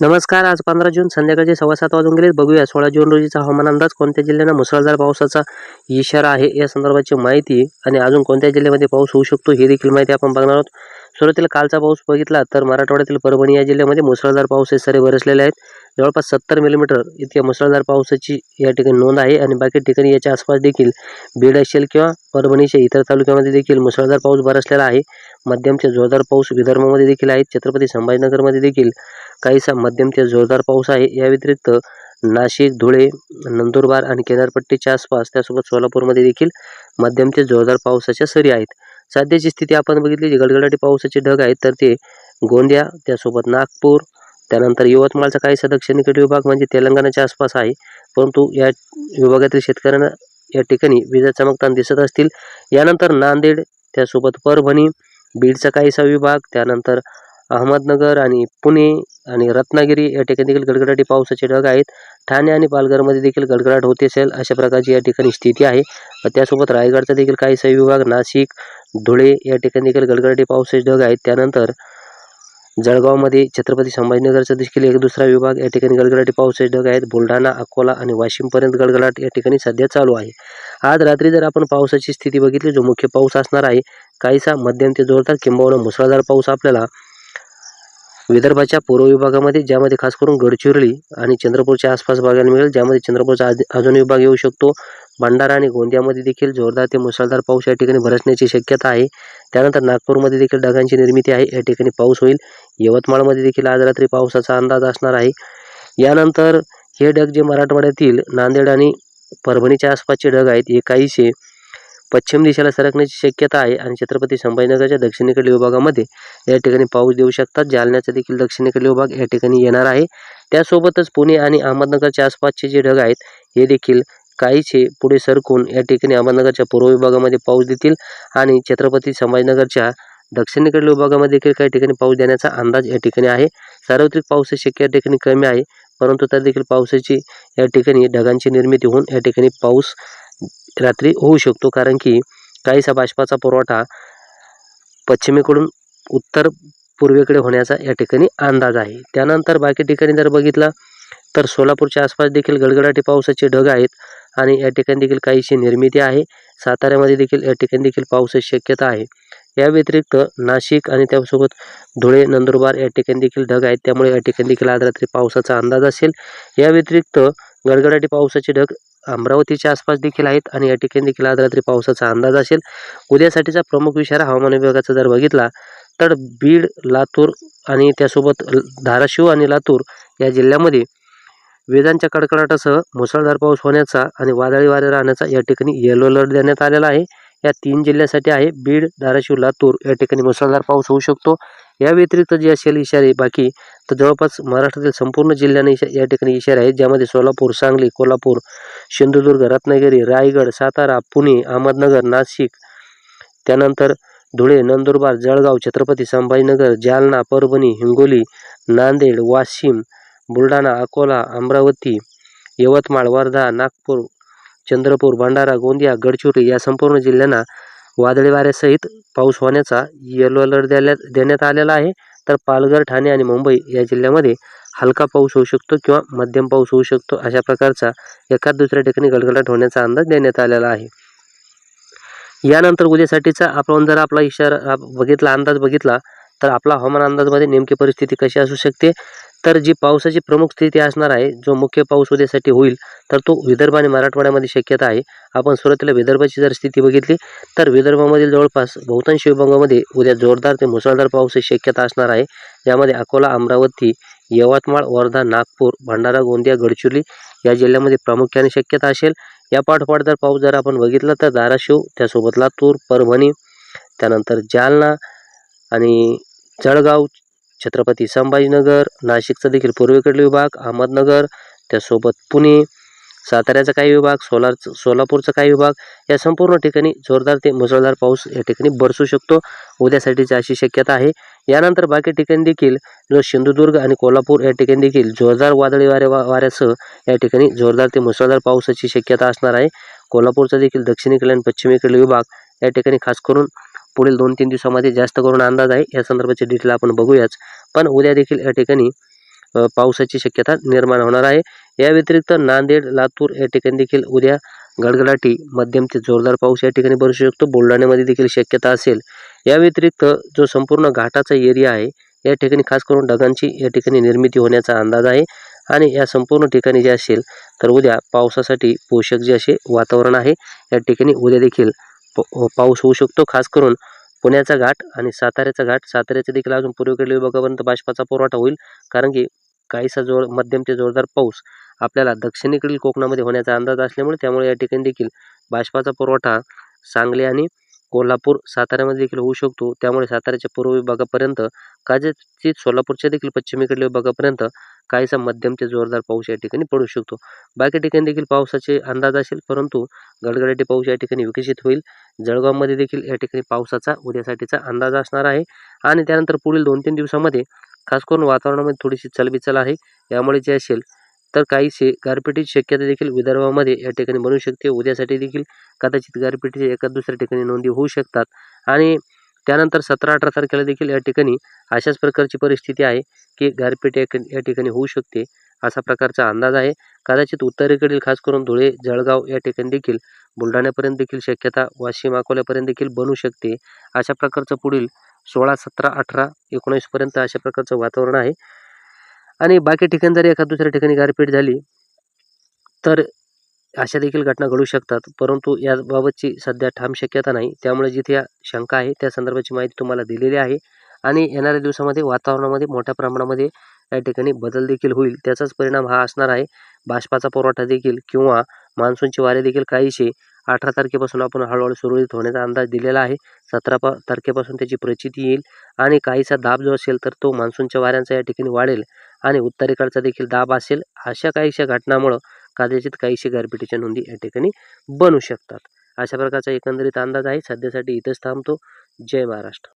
नमस्कार आज पंधरा जून संध्याकाळचे सव्वा सात वाजून गेले बघूया सोळा जून रोजीचा हवामान अंदाज. कोणत्या जिल्ह्यांना मुसळधार पावसाचा इशारा आहे या संदर्भाची माहिती आणि अजून कोणत्या जिल्ह्यामध्ये पाऊस होऊ शकतो ही देखील माहिती आपण बघणार आहोत. सुरुवातीला कालचा पाऊस बघितला तर मराठवाड्यातील परभणी या जिल्ह्यामध्ये मुसळधार पाऊस हे सारे बरसलेले आहेत. जवळपास सत्तर मिलीमीटर इतक्या मुसळधार पावसाची या ठिकाणी नोंद आहे आणि बाकी ठिकाणी याच्या आसपास देखील बीड असेल किंवा परभणीच्या इतर तालुक्यामध्ये देखील मुसळधार पाऊस बरसलेला आहे. मध्यमचे जोरदार पाऊस विदर्भामध्ये देखील आहेत. छत्रपती संभाजीनगरमध्ये देखील काहीसा मध्यम ते जोरदार पाऊस आहे. या व्यतिरिक्त नाशिक धुळे नंदुरबार आणि किनारपट्टीच्या आसपास त्यासोबत सोलापूरमध्ये देखील मध्यम ते जोरदार पावसाच्या सरी आहेत. सध्याची स्थिती आपण बघितली जी गडगडाटी पावसाचे ढग आहेत तर ते गोंदिया त्यासोबत नागपूर त्यानंतर यवतमाळचा काहीसा दक्षिणेकडील विभाग म्हणजे तेलंगणाच्या आसपास आहे. परंतु या विभागातील शेतकऱ्यांना या ठिकाणी विजा चमकताना दिसत असतील. यानंतर नांदेड त्यासोबत परभणी बीडचा काहीसा विभाग त्यानंतर अहमदनगर आणि पुणे आणि रत्नागिरी या ठिकाणी देखील गडगडाटी पावसाचे ढग आहेत. ठाणे आणि पालघरमध्ये देखील गडगडाट होत असेल अशा प्रकारची या ठिकाणी स्थिती आहे. त्यासोबत रायगडचा देखील काही सही विभाग नाशिक धुळे या ठिकाणी देखील गडगडाटी पावसाचे ढग आहेत. त्यानंतर जळगावमध्ये छत्रपती संभाजीनगरचा देखील एक दुसरा विभाग या ठिकाणी गडगडाटी पावसाचे ढग आहेत. बुलढाणा अकोला आणि वाशिमपर्यंत गडगडाट या ठिकाणी सध्या चालू आहे. आज रात्री जर आपण पावसाची स्थिती बघितली जो मुख्य पाऊस असणार आहे काहीसा मध्यम ते जोरदार किंबहुना मुसळधार पाऊस आपल्याला विदर्भाच्या पूर्व विभागामध्ये ज्यामध्ये खास करून गडचिरोली आणि चंद्रपूरच्या आसपास बघायला मिळेल ज्यामध्ये चंद्रपूरचा अजून विभाग येऊ शकतो. भंडारा आणि गोंदियामध्ये देखील जोरदार ते मुसळधार पाऊस या ठिकाणी बरसण्याची शक्यता आहे. त्यानंतर नागपूरमध्ये देखील ढगांची निर्मिती आहे. या ठिकाणी पाऊस होईल. यवतमाळमध्ये देखील आज रात्री पावसाचा अंदाज असणार आहे. यानंतर हे ढग जे मराठवाड्यातील नांदेड आणि परभणीच्या आसपासचे ढग आहेत हे काहीसे पश्चिम दिशेला सरकण्याची शक्यता आहे आणि छत्रपती संभाजीनगरच्या दक्षिणेकडील विभागामध्ये या ठिकाणी पाऊस देऊ शकतात. जालन्याचा देखील दक्षिणेकडील विभाग या ठिकाणी येणार आहे. त्यासोबतच पुणे आणि अहमदनगरच्या आसपासचे जे ढग आहेत हे देखील काहीसे पुढे सरकून या ठिकाणी अहमदनगरच्या पूर्व विभागामध्ये पाऊस देतील आणि छत्रपती संभाजीनगरच्या दक्षिणेकडील विभागामध्ये देखील काही ठिकाणी पाऊस देण्याचा अंदाज या ठिकाणी आहे. सार्वत्रिक पावसाची शक्य या ठिकाणी कमी आहे परंतु त्या देखील पावसाची या ठिकाणी ढगांची निर्मिती होऊन या ठिकाणी पाऊस रात्री होऊ शकतो. कारण की काहीसा बाष्पाचा पुरवठा पश्चिमेकडून उत्तर पूर्वेकडे होण्याचा या ठिकाणी अंदाज आहे. त्यानंतर बाकी ठिकाणी जर बघितला तर सोलापूरच्या आसपास देखील गडगडाटी पावसाचे ढग आहेत आणि या ठिकाणी देखील काहीशी निर्मिती आहे. साताऱ्यामध्ये देखील या ठिकाणी देखील पावसाची शक्यता आहे. या व्यतिरिक्त नाशिक आणि त्यासोबत धुळे नंदुरबार या ठिकाणी देखील ढग आहेत. त्यामुळे या ठिकाणी देखील आज रात्री पावसाचा अंदाज असेल. या व्यतिरिक्त गडगडाटी पावसाचे ढग अमरावतीच्या आसपास देखील आहेत आणि या ठिकाणी देखील आज रात्री पावसाचा अंदाज असेल. उद्यासाठीचा प्रमुख इशारा हवामान विभागाचा जर बघितला तर बीड लातूर आणि त्यासोबत धाराशिव आणि लातूर या जिल्ह्यामध्ये वेदांच्या कडकडाटासह मुसळधार पाऊस होण्याचा आणि वादळी वारे राहण्याचा या ठिकाणी येलो अलर्ट देण्यात आलेला आहे. या तीन जिल्ह्यासाठी आहे बीड धाराशिव लातूर या ठिकाणी मुसळधार पाऊस होऊ शकतो. या व्यतिरिक्त जे असेल इशारे बाकी तर जवळपास महाराष्ट्रातील संपूर्ण जिल्ह्याने इशा या ठिकाणी इशारे आहेत ज्यामध्ये सोलापूर सांगली कोल्हापूर सिंधुदुर्ग रत्नागिरी रायगड सातारा पुणे अहमदनगर नाशिक त्यानंतर धुळे नंदुरबार जळगाव छत्रपती संभाजीनगर जालना परभणी हिंगोली नांदेड वाशिम बुलढाणा अकोला अमरावती यवतमाळ वर्धा नागपूर चंद्रपूर भंडारा गोंदिया गडचिरोली या संपूर्ण जिल्ह्यांना वादळी वाऱ्यासहित पाऊस होण्याचा येलो अलर्ट द्यायला देण्यात आलेला आहे. तर पालघर ठाणे आणि मुंबई या जिल्ह्यामध्ये हलका पाऊस होऊ शकतो किंवा मध्यम पाऊस होऊ शकतो अशा प्रकारचा एखाद दुसऱ्या ठिकाणी गडगडाट होण्याचा अंदाज देण्यात आलेला आहे. यानंतर उद्यासाठीचा आपण जर आपला इशारा बघितला अंदाज बघितला तर आपला हवामान अंदाजमध्ये नेमकी परिस्थिती कशी असू शकते? तर जी पावसाची प्रमुख स्थिती असणार आहे जो मुख्य पाऊस उद्यासाठी होईल तर तो विदर्भ आणि मराठवाड्यामध्ये शक्यता आहे. आपण सुरुवातीला विदर्भाची जर स्थिती बघितली तर विदर्भामधील जवळपास बहुतांश विभागामध्ये उद्या जोरदार ते मुसळधार पावसाची शक्यता असणार आहे. यामध्ये अकोला अमरावती यवतमाळ वर्धा नागपूर भंडारा गोंदिया गडचिरोली या जिल्ह्यामध्ये प्रामुख्याने शक्यता असेल. या पाठोपाठ जर पाऊस जर आपण बघितला तर धाराशिव त्यासोबत लातूर परभणी त्यानंतर जालना आणि जळगाव छत्रपती संभाजीनगर नाशिकचा देखील पूर्वेकडील विभाग अहमदनगर त्यासोबत पुणे साताऱ्याचा काही विभाग सोलार सोलापूरचा काही विभाग या संपूर्ण ठिकाणी जोरदार ते मुसळधार पाऊस या ठिकाणी बरसू शकतो. उद्यासाठीची अशी शक्यता आहे. यानंतर बाकी ठिकाणी देखील जो सिंधुदुर्ग आणि कोल्हापूर या ठिकाणी देखील जोरदार वादळी वारे वा वाऱ्यासह या ठिकाणी जोरदार ते मुसळधार पावसाची शक्यता असणार आहे. कोल्हापूरचा देखील दक्षिणेकडील आणि पश्चिमेकडील विभाग या ठिकाणी खास करून पुढील दोन तीन दिवसामध्ये जास्त करून अंदाज आहे. या संदर्भाचे डिटेल आपण बघूयाच. पण उद्या देखील या ठिकाणी पावसाची शक्यता निर्माण होणार आहे. या व्यतिरिक्त नांदेड लातूर या ठिकाणी देखील उद्या गडगडाटी मध्यम ते जोरदार पाऊस या ठिकाणी बरू शकतो. बुलढाण्यामध्ये देखील शक्यता असेल. या व्यतिरिक्त जो संपूर्ण घाटाचा एरिया आहे या ठिकाणी खास करून ढगांची या ठिकाणी निर्मिती होण्याचा अंदाज आहे. आणि या संपूर्ण ठिकाणी जे असेल तर उद्या पावसासाठी पोषक जे असे वातावरण आहे या ठिकाणी उद्या देखील पाऊस होऊ शकतो खास करून पुण्याचा घाट आणि साताऱ्याचा घाट. साताऱ्याचा देखील अजून पूर्वेकडील विभागापर्यंत बाष्पाचा पुरवठा होईल कारण की काहीसा जोर मध्यम ते जोरदार पाऊस आपल्याला दक्षिणेकडील कोकणामध्ये होण्याचा अंदाज असल्यामुळे त्यामुळे या ठिकाणी देखील बाष्पाचा पुरवठा सांगली आणि कोल्हापूर साताऱ्यामध्ये देखील होऊ शकतो. त्यामुळे साताऱ्याच्या पूर्व विभागापर्यंत कदाचित सोलापूरच्या देखील पश्चिमेकडील विभागापर्यंत काहीसा मध्यम ते जोरदार पाऊस या ठिकाणी पडू शकतो. बाकी ठिकाणी देखील पावसाचे अंदाज असेल परंतु गडगडाटी पाऊस या ठिकाणी विकसित होईल. जळगावमध्ये देखील या ठिकाणी पावसाचा उद्यासाठीचा अंदाज असणार आहे. आणि त्यानंतर पुढील दोन तीन दिवसामध्ये खास करून वातावरणामध्ये थोडीशी चलबिचल आहे. यामुळे जे असेल तर काहीसे गारपिटीची शक्यता देखील विदर्भामध्ये या ठिकाणी बनू शकते. उद्यासाठी देखील कदाचित गारपिटीच्या एका दुसऱ्या ठिकाणी नोंदी होऊ शकतात. आणि त्यानंतर सतरा अठरा तारखेला देखील या ठिकाणी अशाच प्रकारची परिस्थिती आहे की गारपीट या या ठिकाणी होऊ शकते असा प्रकारचा अंदाज आहे. कदाचित उत्तरेकडील खास करून धुळे जळगाव या ठिकाणी देखील बुलढाण्यापर्यंत देखील शक्यता वाशिम अकोल्यापर्यंत देखील बनू शकते. अशा प्रकारचं पुढील सोळा सतरा अठरा एकोणीसपर्यंत अशा प्रकारचं वातावरण आहे. आणि बाकी ठिकाणी जर एखाद दुसऱ्या ठिकाणी गारपीट झाली तर अशा देखील घटना घडू शकतात. परंतु याबाबतची सध्या ठाम शक्यता नाही. त्यामुळे जिथे या शंका आहे त्या संदर्भाची माहिती तुम्हाला दिलेली आहे. आणि येणाऱ्या दिवसामध्ये वातावरणामध्ये मोठ्या प्रमाणामध्ये या ठिकाणी बदल देखील होईल. त्याचाच परिणाम हा असणार आहे. बाष्पाचा पुरवठा देखील किंवा मान्सूनची वारे देखील काहीशी अठरा तारखेपासून आपण हळूहळू सुरळीत होण्याचा अंदाज दिलेला आहे. सतरा पा तारखेपासून त्याची प्रचिती येईल आणि काहीसा दाब जो असेल तर तो मान्सूनच्या वाऱ्यांचा या ठिकाणी वाढेल आणि उत्तरेकडचा देखील दाब असेल. अशा काहीशा घटनामुळं कदाचित काहीशी गारपिटीच्या नोंदी या ठिकाणी बनू शकतात. अशा प्रकारचा एकंदरीत अंदाज आहे. सध्यासाठी इथंच थांबतो. जय महाराष्ट्र.